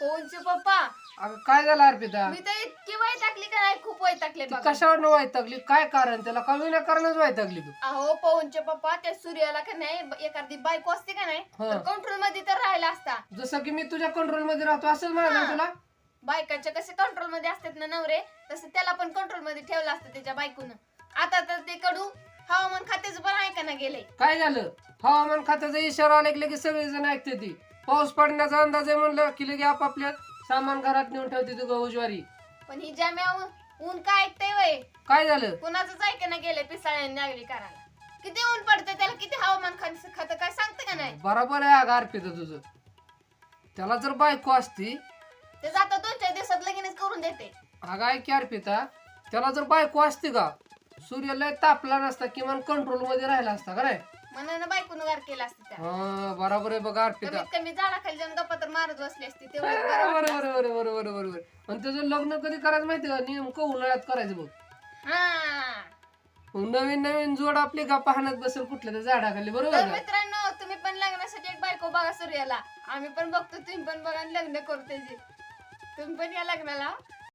फोनचे पप्पा? अगं काय झालं अर्पिता? मी तर इतकी टाकली का नाही? खूप टाकले ती बघा. कशावर वैतगली? काय कारण? त्याला कमी ना कारणच वैतगली तू. अहो पवनचे पप्पा त्या सूर्याला का नाही ब- एखादी बायको असते का नाही हा. तर कंट्रोलमध्ये तर राहिला असता. जसं की मी तुझ्या कंट्रोलमध्ये राहतो असंच म्हणायचं. तुला? बायकांच्या कसे कंट्रोलमध्ये असतात ना नवरे तसं त्याला पण कंट्रोलमध्ये ठेवलं असतं त्याच्या बायकोनं. आता तर ते कडू हवामान खात्याचं पण ऐकायला गेलंय काय झालं? हवामान खात्याचा इशारा आला की लगेच सगळेजण ऐकते ती. पाऊस पडण्याचा अंदाज आहे म्हणलं की लगे आपापल्या सामान घरात नेऊन ठेवते ती गहुज्वारी पण ही ज्याम्या ऊन- ऊन काय ऐकतंय वय? काय झालं? कुणाचंच ऐकायला गेलंय पिसाळ्याने नागरी करायला किती ऊन पडतंय त्याला किती हवामान खात खातं काय सांगतं का नाही? बरोबर आहे अगं अर्पिता तुझं. त्याला जर बायको असती ते जाता दोन चार दिवसात लगीनच करून देते. अगं ऐक अर्पिता त्याला जर बायको असती का? सूर्याला तापला नसता किमान कंट्रोलमध्ये राहिला असता का नाही? मनानं बायकोनं गार केला असतं त्या. हा बरोबर आहे बघा अर्पिता. कमीत कमी झाडाखाली जाऊन गप्पा तर मारत बसली असती तेवढं बरोबर बरं बरोबर बरोबर बरोबर. पण त्याचं लग्न कधी करायचं माहिती का? नेमकं उन्हाळ्यात करायचं बघ. हा. मग नवीन नवीन जोड आपली का पाहण्यात बसेल कुठल्या तर झाडाखाली बरोबर तर ना मित्रांनो तुम्ही पण लग्नासाठी एक बायको बघा सूर्याला. आम्ही पण बघतो तुम्ही पण बघा आणि लग्न करू त्याची तुम्ही पण या लग्नाला